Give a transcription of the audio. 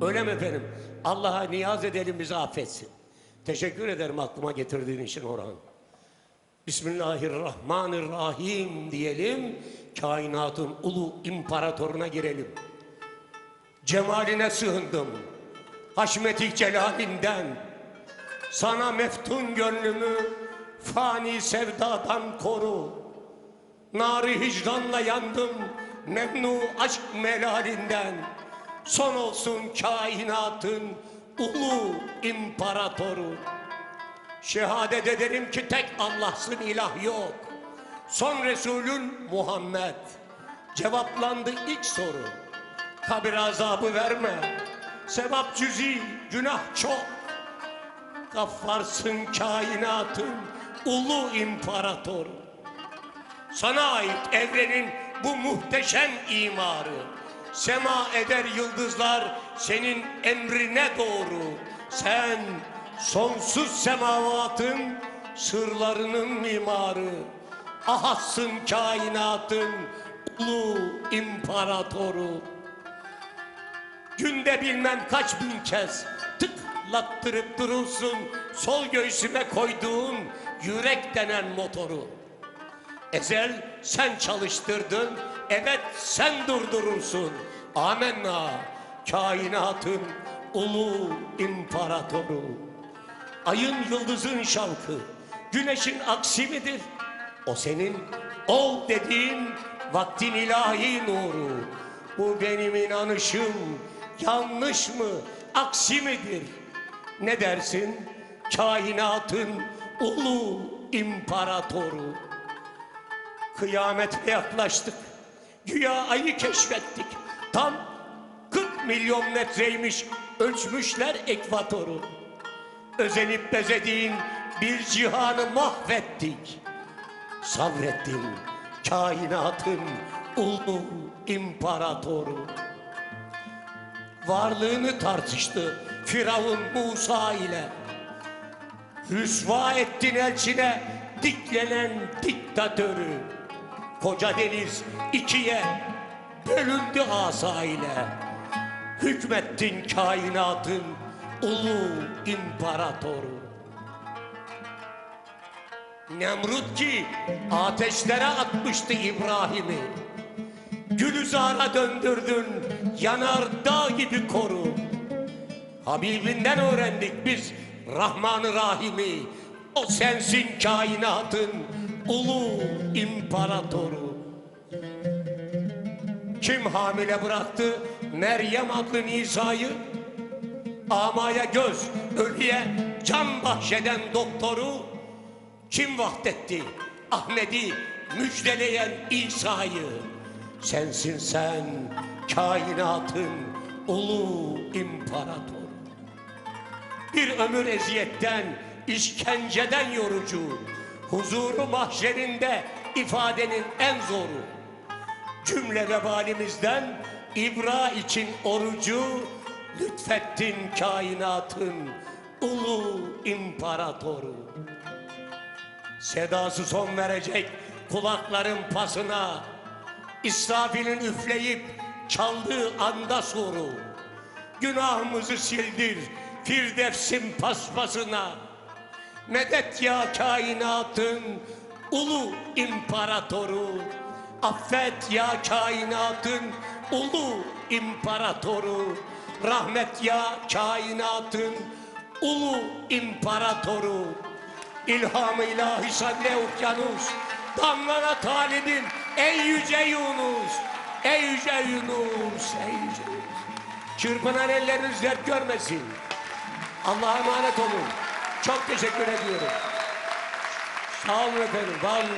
Öyle mi efendim? Allah'a niyaz edelim bizi affetsin. Teşekkür ederim aklıma getirdiğin için Orhan. Bismillahirrahmanirrahim diyelim. Kainatın ulu imparatoruna girelim. Cemaline sığındım. Haşmeti celalinden. Sana meftun gönlümü fani sevdadan koru. Nari hicranla yandım memnu aşk melalinden. Son olsun kainatın ulu imparatoru. Şehadet ederim ki tek Allah'sın ilah yok. Son Resulün Muhammed. Cevaplandı ilk soru. Kabir azabı verme. Sevap cüzi, günah çok. Gaffarsın kainatın ulu imparatoru. Sana ait evrenin bu muhteşem imarı. Sema eder yıldızlar senin emrine doğru. Sen sonsuz semavatın sırlarının mimarı. Ahassın kainatın ulu imparatoru. Günde bilmem kaç bin kez tıklattırıp durursun sol göğsüme koyduğun yürek denen motoru. Ezel sen çalıştırdın, evet sen durdurursun. Amenna, kainatın ulu imparatoru. Ayın yıldızın şalkı, güneşin aksi midir? O senin ol dediğin vaktin ilahi nuru. Bu benim inanışım yanlış mı, aksi midir? Ne dersin? Kainatın ulu imparatoru. Kıyamete yaklaştık. Güya ayı keşfettik. Tam 40 milyon metreymiş ölçmüşler ekvatoru. Özenip bezediğin bir cihanı mahvettik. Sabrettim kainatın ulu imparatoru. Varlığını tartıştı Firavun Musa ile. Rüsva ettin elçine diklenen diktatörü. Koca deniz ikiye bölündü asa ile. Hükmettin kainatın ulu imparatoru. Nemrut ki ateşlere atmıştı İbrahim'i. Gülüzara döndürdün yanar dağ gibi koru. Habibinden öğrendik biz Rahman-ı Rahim'i. O sensin kainatın ulu imparatoru. Kim hamile bıraktı Meryem adlı Nisa'yı? Amaya göz, ölüye can bahşeden doktoru kim vahdetti Ahmet'i müjdeleyen İsa'yı? Sensin sen kainatın ulu imparatoru. Bir ömür eziyetten, işkenceden yorucu, huzuru mahşerinde ifadenin en zoru. Cümle vebalimizden ibra için orucu lütfettin kainatın ulu imparatoru. Sedası son verecek kulakların pasına. İsrafil'in üfleyip çaldığı anda soru. Günahımızı sildir Firdevs'in paspasına. Medet ya kainatın ulu imparatoru. Affet ya kainatın ulu imparatoru. Rahmet ya kainatın ulu imparatoru. İlham-ı ilahi sadre okyanus. Damlana talibim ey yüce Yunus. Ey yüce Yunus. Ey yüce Yunus. Çırpınan elleriniz dert görmesin. Allah'a emanet olun. Çok teşekkür ediyorum. Sağ olun efendim. Var olun.